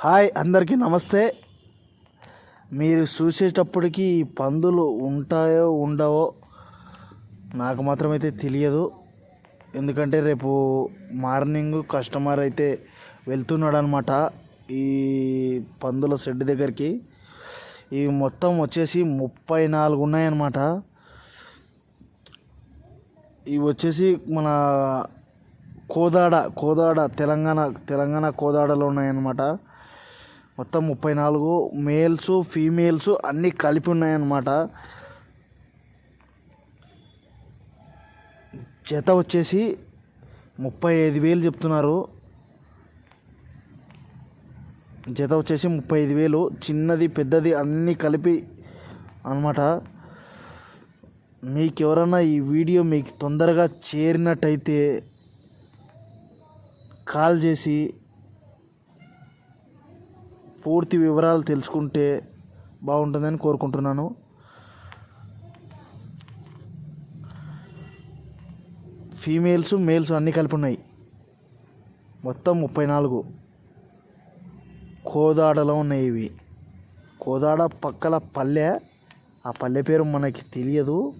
Hi అందరికీ నమస్తే. మీరు చూసేటప్పటికి ఈ పందులు ఉంటాయో ఉండవో నాకు మాత్రమైతే తెలియదు. ఎందుకంటే రేపు మార్నింగ్ కస్టమర్ అయితే వెళ్తున్నాడు అనమాట ఈ పందుల షెడ్ దగ్గరికి. ఇవి మొత్తం వచ్చేసి ముప్పై నాలుగు ఉన్నాయన్నమాట. ఇవి వచ్చేసి మన కోదాడ కోదాడ తెలంగాణ తెలంగాణ కోదాడలో ఉన్నాయన్నమాట. మొత్తం ముప్పై నాలుగు మేల్స్ ఫీమేల్స్ అన్నీ కలిపి ఉన్నాయన్నమాట. జత వచ్చేసి ముప్పై ఐదు వేలు చెప్తున్నారు. జత వచ్చేసి ముప్పై ఐదు వేలు. చిన్నది పెద్దది అన్నీ కలిపి అన్నమాట. మీకు ఎవరన్నా ఈ వీడియో మీకు తొందరగా చేరినట్టయితే కాల్ చేసి పూర్తి వివరాలు తెలుసుకుంటే బాగుంటుందని కోరుకుంటున్నాను. ఫీమేల్స్ మేల్స్ అన్నీ కలిపి ఉన్నాయి మొత్తం ముప్పై నాలుగు. కోదాడలో ఉన్నాయి ఇవి. కోదాడ పక్కల పల్లె. ఆ పల్లె పేరు మనకి తెలియదు.